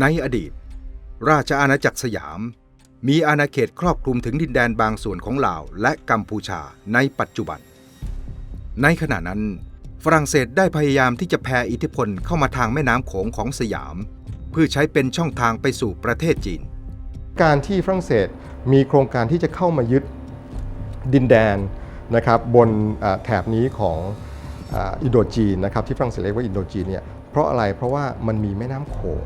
ในอดีต ราชอาณาจักรสยาม มีอาณาเขตครอบคลุมถึงดินแดนบางส่วนของลาวและกัมพูชาในปัจจุบัน ในขณะนั้น ฝรั่งเศสได้พยายามที่จะแผ่อิทธิพลเข้ามาทางแม่น้ำโขงของสยาม เพื่อใช้เป็นช่องทางไปสู่ประเทศจีน การที่ฝรั่งเศสมีโครงการที่จะเข้ามายึดดินแดนนะครับบนแถบนี้ของอินโดจีนนะครับที่ฝรั่งเศสเรียกว่าอินโดจีนเนี่ยเพราะอะไรเพราะว่ามันมีแม่น้ำโขง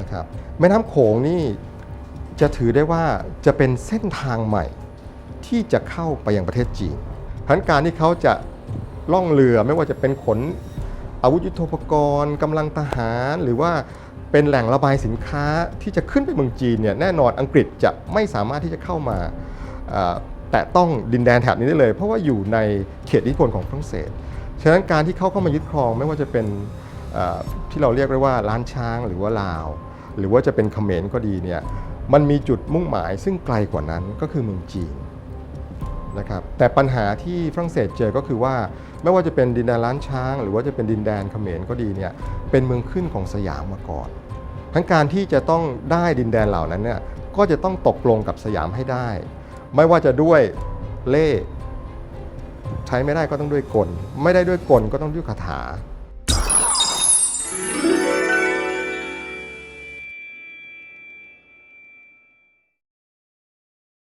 นะครับแม่น้ำโขงนี่จะถือได้ว่าจะเป็นเส้นทางใหม่ที่จะเข้าไปยังประเทศจีนพันการที่เขาจะล่องเรือไม่ว่าจะเป็นขนอาวุธยุทโธปกรณ์กำลังทหารหรือว่าเป็นแหล่งระบายสินค้าที่จะขึ้นไปเมืองจีนเนี่ยแน่นอนอังกฤษจะไม่สามารถที่จะเข้ามาแตะต้องดินแดนแถบนี้ได้เลย เพราะว่าอยู่ในเขตอิทธิพลของฝรั่งเศส ฉะนั้นการที่เขาเข้ามายึดครองไม่ว่าจะเป็น ที่เราเรียกได้ว่าล้านช้างหรือว่าลาว หรือว่าจะเป็นเขมรก็ดีเนี่ยมันมีจุดมุ่งหมายซึ่งไกลกว่านั้นก็คือเมืองจีนนะครับแต่ปัญหาที่ฝรั่งเศสเจอก็คือว่า ไม่ว่าจะเป็นดินแดนล้านช้าง หรือว่าจะเป็นดินแดนเขมรก็ดีเนี่ยเป็นเมืองขึ้นของสยามมาก่อน ทั้งการที่จะต้องได้ดินแดนเหล่านั้นเนี่ยก็จะต้องตกลงกับสยามให้ได้ ไม่ว่าจะด้วยเล่ใช้ไม่ได้ก็ต้องด้วยกล ไม่ได้ด้วยกลก็ต้องด้วยคาถา